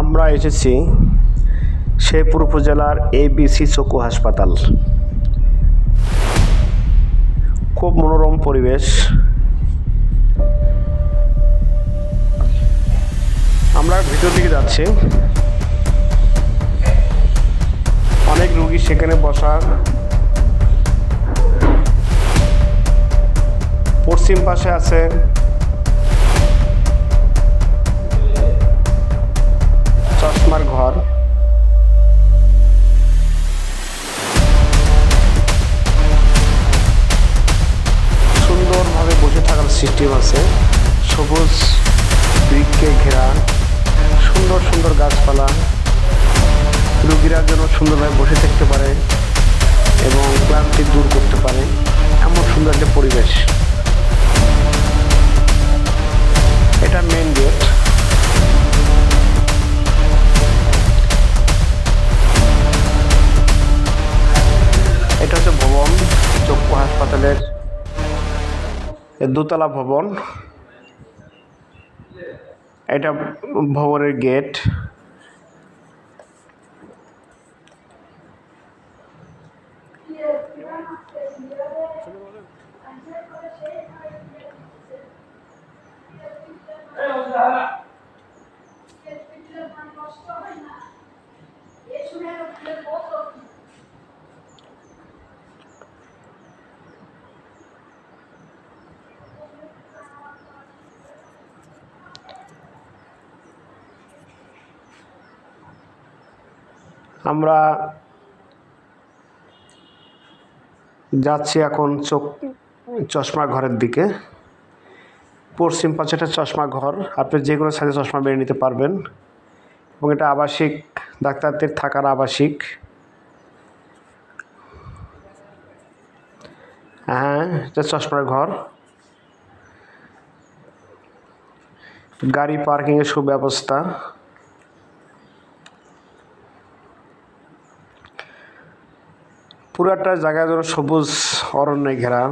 আমরা এসেছি শেরপুর উপজেলার এবিসি চকু হাসপাতাল। খুব মনোরম পরিবেশ। আমরা ভিতর দিকে যাচ্ছি। অনেক রুগী সেখানে বসার পশ্চিম পাশে আছে সিস্টেম আছে সবুজ বৃক্ষে ঘেরা, সুন্দর সুন্দর গাছপালা। রুগীরা যেন সুন্দরভাবে বসে থাকতে পারে এবং ক্লান্তি দূর করতে পারে। এমন সুন্দর একটা পরিবেশ। এটা মেন গেট এটা হচ্ছে ভবন, চক্ষু হাসপাতালের দোতলা ভবন। এটা ভবনের গেট। আমরা যাচ্ছি এখন চোখ চশমা ঘরের দিকে। পশ্চিম পাশে একটা চশমা ঘর। আপনি যে কোনো সাইজে চশমা বেরিয়ে নিতে পারবেন। এবং এটা আবাসিক, ডাক্তারদের থাকার আবাসিক। হ্যাঁ এটা চশমার ঘর। গাড়ি পার্কিংয়ের সুব্যবস্থা। পুরাটা জায়গা যেন সবুজ অরণ্যে ঘেরা,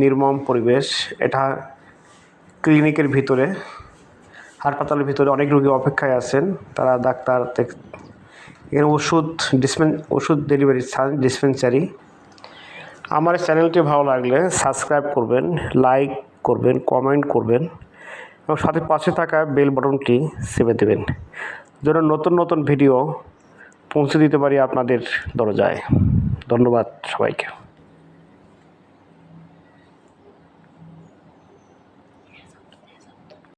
নির্মম পরিবেশ, এটা ক্লিনিকের ভিতরে, হাসপাতালের ভিতরে অনেক রোগী অপেক্ষায় আছেন, তারা ডাক্তার এখানে ওষুধ ডিসপেন, ওষুধ ডেলিভারি ডিসপেন্সারি। আমার চ্যানেলটি ভালো লাগলে সাবস্ক্রাইব করবেন, লাইক করবেন, কমেন্ট করবেন, এবং সাথে পাশে থাকা বেল বাটনটি চেপে দেবেন, যেন নতুন নতুন ভিডিও পৌঁছে দিতে পারি আপনাদের দরজায়। ধন্যবাদ সবাইকে।